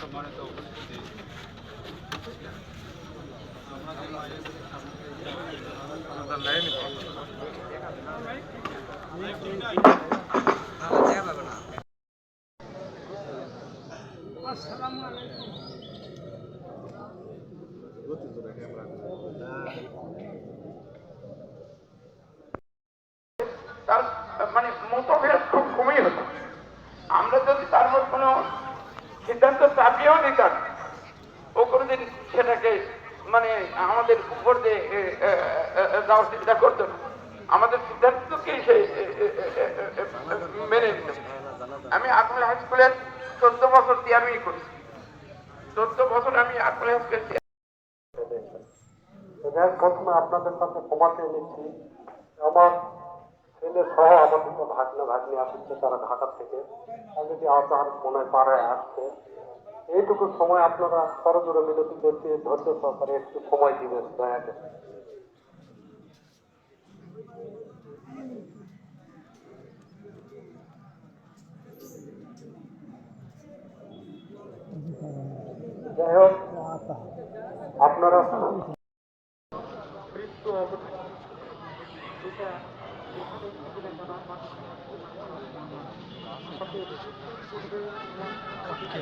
সম্মানিত উপস্থিতি তার মানে মতভেদ খুব কমই হতো। আমরা যদি তার মধ্যে কোনো সিদ্ধান্ত চাপিয়েও নিতাম। ও কোনোদিন সেটাকে মানে আমাদের উপর দিয়ে যাওয়ার চিন্তা করতো না। আমাদের সিদ্ধান্তকে সে মেনে নিত। আমি আকমল হাই স্কুলের চোদ্দ বছর চেয়ারম্যান করেছি। চোদ্দ বছর আমি আকমল হাই স্কুলের প্রথমে আপনাদের সাথে ক্ষমা চেয়ে নিচ্ছি। আমার ছেলে সহ আমার দুটো ভাগ্নে আসছে তারা ঢাকা থেকে। যদি আওতার মনে পাড়ায় আসছে। এইটুকু সময় আপনারা করজোরে মিনতি করতে ধৈর্য সহকারে একটু সময় দিবেন, দয়া করে। যাই হোক, আপনারা মৃত্যু অবস্থা